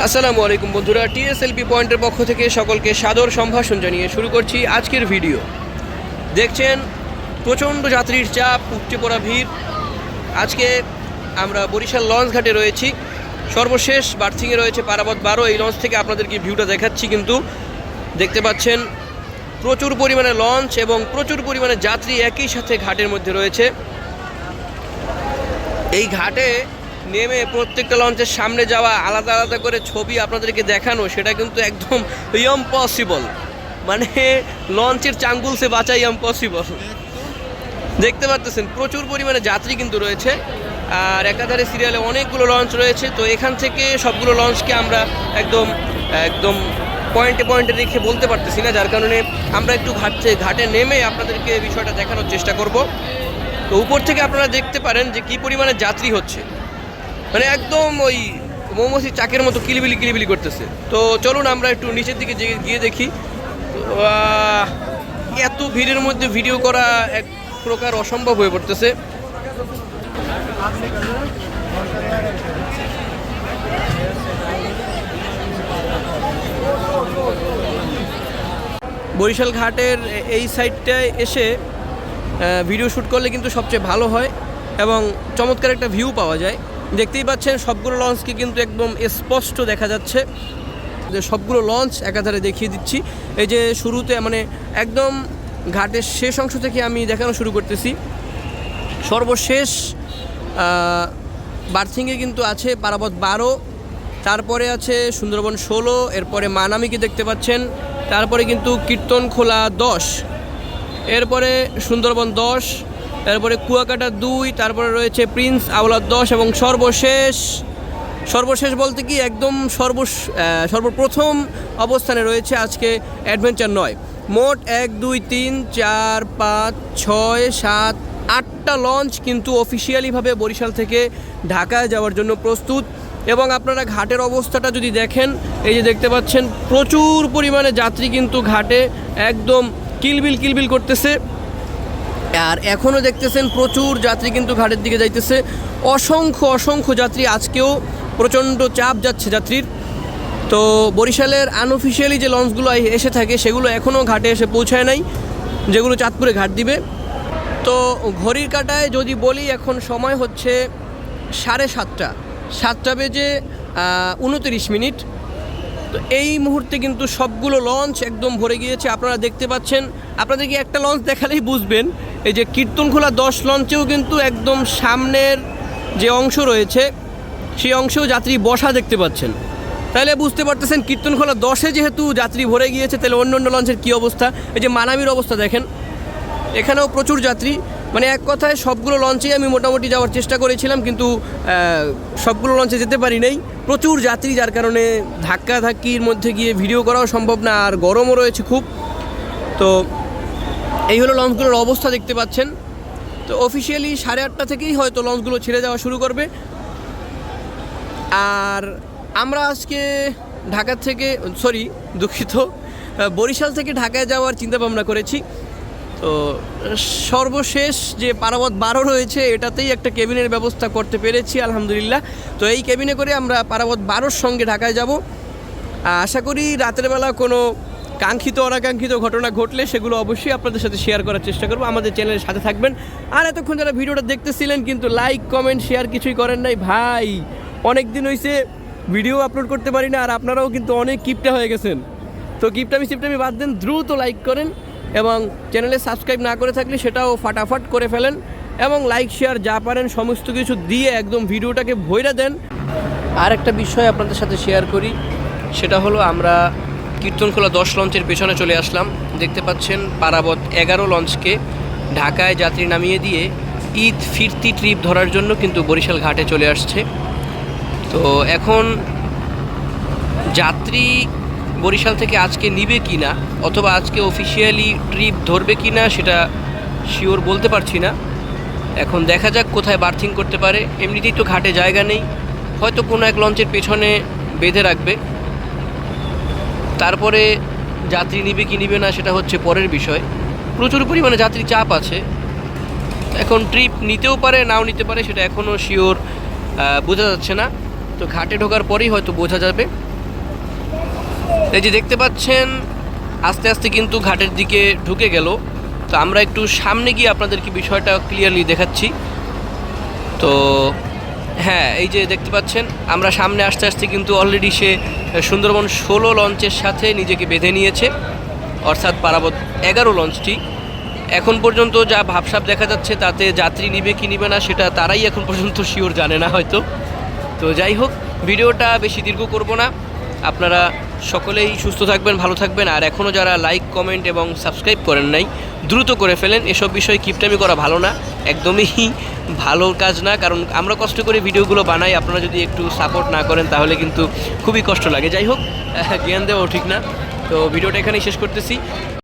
আসসালামু আলাইকুম বন্ধুরা, টিএসএলপি পয়েন্টের পক্ষ থেকে সকলকে সাদর সম্ভাষণ জানিয়ে শুরু করছি আজকের ভিডিও। দেখছেন, প্রচণ্ড যাত্রীর চাপ, উপচে পড়া ভিড়। আজকে আমরা বরিশাল লঞ্চ ঘাটে রয়েছি। সর্বশেষ বার্থিংয়ে রয়েছে পারাবত বারো। এই লঞ্চ থেকে আপনাদেরকে ভিউটা দেখাচ্ছি কিন্তু। দেখতে পাচ্ছেন, প্রচুর পরিমাণে লঞ্চ এবং প্রচুর পরিমাণে যাত্রী একই সাথে ঘাটের মধ্যে রয়েছে। এই ঘাটে নেমে প্রত্যেকটা লঞ্চের সামনে যাওয়া, আলাদা আলাদা করে ছবি আপনাদেরকে দেখানো, সেটা কিন্তু একদম ইম্পসিবল মানে লঞ্চের চাঙ্গুল সে বাঁচাই ইম্পসিবল দেখতে পাচ্ছেন, প্রচুর পরিমাণে যাত্রী কিন্তু রয়েছে, আর একাধারে সিরিয়ালে অনেকগুলো লঞ্চ রয়েছে, তো এখান থেকে সবগুলো লঞ্চকে আমরা একদম একদম পয়েন্টে পয়েন্টে রেখে বলতে পারতেছি না, যার কারণে আমরা একটু ঘাটে ঘাটে নেমে আপনাদেরকে বিষয়টা দেখানোর চেষ্টা করব। তো উপর থেকে আপনারা দেখতে পারেন যে কি পরিমাণে যাত্রী হচ্ছে। মানে একদম ওই মৌমাছি চাকের মতো কিলিবিলি কিলিবিলি করতেছে। তো চলুন আমরা একটু নিচের দিকে গিয়ে দেখি। এত ভিড়ের মধ্যে ভিডিও করা এক প্রকার অসম্ভব হয়ে পড়তেছে। বরিশাল ঘাটের এই সাইডটায় এসে ভিডিও শ্যুট করলে কিন্তু সবচেয়ে ভালো হয় এবং চমৎকার একটা ভিউ পাওয়া যায়। দেখতেই পাচ্ছেন, সবগুলো লঞ্চকে কিন্তু একদম স্পষ্ট দেখা যাচ্ছে। যে সবগুলো লঞ্চ একাধারে দেখিয়ে দিচ্ছি। এই যে শুরুতে মানে একদম ঘাটের শেষ অংশ থেকে আমি দেখানো শুরু করতেছি। সর্বশেষ বার্থিংয়ে কিন্তু আছে পারাবত বারো, তারপরে আছে সুন্দরবন ষোলো, এরপরে মানামিকে দেখতে পাচ্ছেন, তারপরে কিন্তু কীর্তন খোলা দশ, এরপরে সুন্দরবন দশ তারপরে কুয়াকাটা দুই, তারপরে রয়েছে প্রিন্স আওলাদ দশ এবং সর্বশেষ সর্বশেষ বলতে কি একদম সর্ব সর্বপ্রথম অবস্থানে রয়েছে আজকে অ্যাডভেঞ্চার নয়। মোট এক, দুই, তিন, চার, পাঁচ, ছয়, সাত, আটটা লঞ্চ কিন্তু অফিসিয়ালিভাবে বরিশাল থেকে ঢাকায় যাওয়ার জন্য প্রস্তুত। এবং আপনারা ঘাটের অবস্থাটা যদি দেখেন, এই যে দেখতে পাচ্ছেন, প্রচুর পরিমাণে যাত্রী কিন্তু ঘাটে একদম কিলবিল কিলবিল করতেছে। আর এখনও দেখতেছেন প্রচুর যাত্রী কিন্তু ঘাটের দিকে যাইতেছে। অসংখ্য অসংখ্য যাত্রী আজকেও প্রচণ্ড চাপ যাচ্ছে যাত্রীর। তো বরিশালের আনঅফিসিয়ালি যে লঞ্চগুলো এসে থাকে, সেগুলো এখনও ঘাটে এসে পৌঁছায় নাই, যেগুলো চাঁদপুরে ঘাট দিবে। তো ঘড়ির কাটায় যদি বলি, এখন সময় হচ্ছে সাড়ে সাতটা। সাতটা বেজে উনতিরিশ মিনিট। তো এই মুহূর্তে কিন্তু সবগুলো লঞ্চ একদম ভরে গিয়েছে। আপনারা দেখতে পাচ্ছেন, আপনাদেরকে একটা লঞ্চ দেখালেই বুঝবেন এই যে কীর্তনখোলা দশ লঞ্চেও কিন্তু একদম সামনের যে অংশ রয়েছে, সেই অংশেও যাত্রী বসা দেখতে পাচ্ছেন। তাহলে বুঝতে পারতেছেন কীর্তনখোলা দশে যেহেতু যাত্রী ভরে গিয়েছে, তাহলে অন্য অন্য লঞ্চের কী অবস্থা? এই যে মানামির অবস্থা দেখেন, এখানেও প্রচুর যাত্রী। মানে এক কথায় সবগুলো লঞ্চেই আমি মোটামুটি যাওয়ার চেষ্টা করেছিলাম, কিন্তু সবগুলো লঞ্চে যেতে পারি নাই। প্রচুর যাত্রী, যার কারণে ধাক্কা ধাক্কির মধ্যে গিয়ে ভিডিও করাও সম্ভব না, আর গরমও রয়েছে খুব। তো এই হলো লঞ্চগুলোর অবস্থা, দেখতে পাচ্ছেন। তো অফিসিয়ালি সাড়ে আটটা থেকেই হয়তো লঞ্চগুলো ছেড়ে যাওয়া শুরু করবে। আর আমরা আজকে ঢাকা থেকে সরি দুঃখিত, বরিশাল থেকে ঢাকায় যাওয়ার চিন্তা ভাবনা করেছি। তো সর্বশেষ যে পারাবত বারো রয়েছে, এটাতেই একটা কেবিনের ব্যবস্থা করতে পেরেছি, আলহামদুলিল্লাহ। তো এই কেবিনে করে আমরা পারাবত বারোর সঙ্গে ঢাকায় যাব। আশা করি রাতের বেলা কোনো কাঙ্ক্ষিত অনাকাঙ্ক্ষিত ঘটনা ঘটলে সেগুলো অবশ্যই আপনাদের সাথে শেয়ার করার চেষ্টা করব। আমাদের চ্যানেলের সাথে থাকবেন। আর এতক্ষণ যারা ভিডিওটা দেখতেছিলেন, কিন্তু লাইক কমেন্ট শেয়ার কিছুই করেন নাই, ভাই অনেক দিন হয়েছে ভিডিও আপলোড করতে পারি না, আর আপনারাও কিন্তু অনেক কিপটা হয়ে গেছেন। তো কিপটামি সিপটামি বাদ দেন, দ্রুত লাইক করেন এবং চ্যানেলে সাবস্ক্রাইব না করে থাকলে সেটাও ফাটাফাট করে ফেলেন এবং লাইক শেয়ার যা পারেন, সমস্ত কিছু দিয়ে একদম ভিডিওটাকে ভইরা দেন। আর একটা বিষয় আপনাদের সাথে শেয়ার করি, সেটা হলো আমরা কীর্তনখোলা দশ লঞ্চের পেছনে চলে আসলাম। দেখতে পাচ্ছেন পারাবত এগারো লঞ্চকে ঢাকায় যাত্রী নামিয়ে দিয়ে ঈদ ফিরতি ট্রিপ ধরার জন্য কিন্তু বরিশাল ঘাটে চলে আসছে। তো এখন যাত্রী বরিশাল থেকে আজকে নিবে কি না অথবা আজকে অফিসিয়ালি ট্রিপ ধরবে কি না সেটা শিওর বলতে পারছি না। এখন দেখা যাক কোথায় বার্থিং করতে পারে। এমনিতেই তো ঘাটে জায়গা নেই। হয়তো কোনো এক লঞ্চের পেছনে বেঁধে রাখবে। তারপরে যাত্রী নিবে কি নিবে না সেটা হচ্ছে পরের বিষয়। প্রচুর পরিমাণে যাত্রী চাপ আছে। এখন ট্রিপ নিতেও পারে, নাও নিতে পারে, সেটা এখনও শিওর বোঝা যাচ্ছে না। তো ঘাটে ঢোকার পরেই হয়তো বোঝা যাবে। এই যে দেখতে পাচ্ছেন, আস্তে আস্তে কিন্তু ঘাটের দিকে ঢুকে গেল। তো আমরা একটু সামনে গিয়ে আপনাদেরকে বিষয়টা ক্লিয়ারলি দেখাচ্ছি। তো হ্যাঁ এই যে দেখতে পাচ্ছেন, আমরা সামনে আসতে আসতে কিন্তু অলরেডি সে সুন্দরবন ষোলো লঞ্চের সাথে নিজেকে বেঁধে নিয়েছে, অর্থাৎ পারাবত এগারো লঞ্চটি এখন পর্যন্ত যা ভাবসাব দেখা যাচ্ছে, তাতে যাত্রী নিবে কি নিবে না, সেটা তারাই এখন পর্যন্ত শিওর জানে না হয়তো। তো যাই হোক, ভিডিওটা বেশি দীর্ঘ করব না। আপনারা সকলেই সুস্থ থাকবেন, ভালো থাকবেন। আর এখনও যারা লাইক কমেন্ট এবং সাবস্ক্রাইব করেন নাই, দ্রুত করে ফেলেন। এসব বিষয়ে কিপটামি করা ভালো না। একদমই ভালো কাজ না। কারণ আমরা কষ্ট করে ভিডিওগুলো বানাই। আপনারা যদি একটু সাপোর্ট না করেন, তাহলে কিন্তু খুবই কষ্ট লাগে। যাই হোক, জ্ঞান দেওয়াও ঠিক না। তো ভিডিওটা এখানেই শেষ করতেছি।